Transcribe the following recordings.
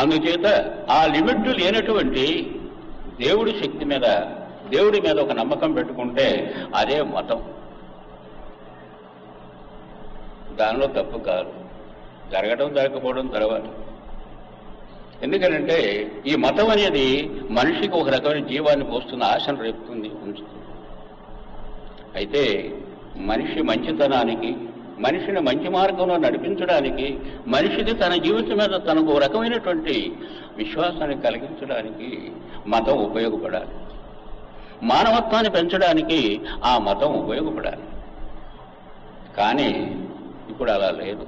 అందుచేత ఆ లిమిట్ లేనటువంటి దేవుడి శక్తి మీద దేవుడి మీద ఒక నమ్మకం పెట్టుకుంటే అదే మతం. దానిలో తప్పు కాదు. జరగడం జరగకపోవడం తర్వాత. ఎందుకంటే ఈ మతం అనేది మనిషికి ఒక రకమైన జీవాన్ని పోస్తున్న ఆశను రేపుతుంది ఉంచుతుంది. అయితే మనిషి మంచితనానికి మనిషిని మంచి మార్గంలో నడిపించడానికి మనిషిని తన జీవితం మీద తనకు ఒక రకమైనటువంటి విశ్వాసాన్ని కలిగించడానికి మతం ఉపయోగపడాలి. మానవత్వాన్ని పెంచడానికి ఆ మతం ఉపయోగపడాలి. కానీ ఇప్పుడు అలా లేదు.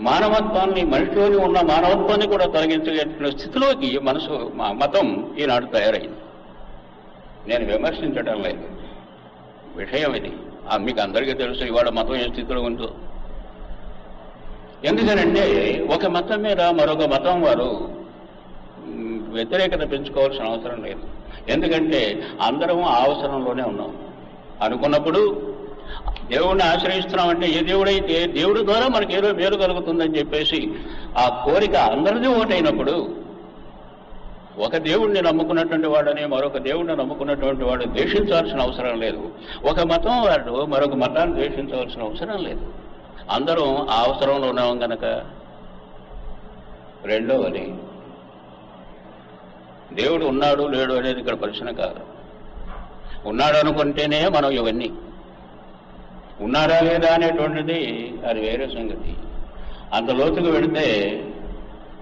మానవత్వాన్ని మనిషిలోని ఉన్న మానవత్వాన్ని కూడా తొలగించగలిగిన స్థితిలోకి మనసు మా మతం ఈనాడు తయారైంది. నేను విమర్శించడం లేదు. విషయం ఇది మీకు అందరికీ తెలుసు ఇవాళ మతం ఏ స్థితిలో ఉందో. ఎందుకనంటే ఒక మతం మీద మరొక మతం వారు వ్యతిరేకత పెంచుకోవాల్సిన అవసరం లేదు. ఎందుకంటే అందరం ఆ అవసరంలోనే ఉన్నాం. అనుకున్నప్పుడు దేవుడిని ఆశ్రయిస్తున్నామంటే ఏ దేవుడైతే దేవుడి ద్వారా మనకి ఏదో మేలు కలుగుతుందని చెప్పేసి ఆ కోరిక అందరిది ఒకటైనప్పుడు ఒక దేవుణ్ణి నమ్ముకున్నటువంటి వాడని మరొక దేవుణ్ణి నమ్ముకున్నటువంటి వాడు ద్వేషించాల్సిన అవసరం లేదు. ఒక మతం వాడు మరొక మతాన్ని ద్వేషించవలసిన అవసరం లేదు. అందరం ఆ అవసరంలో ఉన్నాం గనక. రెండవది దేవుడు ఉన్నాడు లేడు అనేది ఇక్కడ ప్రశ్న కాదు. ఉన్నాడు అనుకుంటేనే మనం ఇవన్నీ. ఉన్నాడా లేదా అనేటువంటిది అది వేరే సంగతి. అంత లోతుకు వెళితే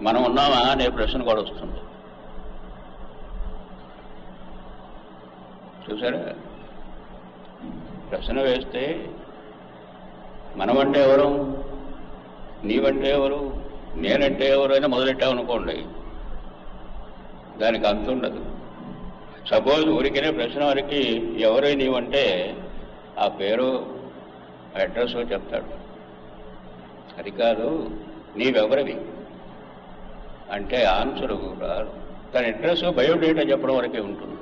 మనం ఉన్నామా అనే ప్రశ్న కూడా వస్తుంది. చూసారా ప్రశ్న వేస్తే మనమంటే ఎవరు? నీవంటే ఎవరు? నేనంటే ఎవరైనా మొదలెట్టామనుకోండి దానికి అంత ఉండదు. సపోజ్ ఊరికనే ప్రశ్న వారికి ఎవరు నీవంటే ఆ పేరు అడ్రస్ చెప్తాడు. అది కాదు నీవెవరివి? అంటే ఆన్సర్ కూడా తన అడ్రస్ బయోడేటా చెప్పడం వరకే ఉంటుంది.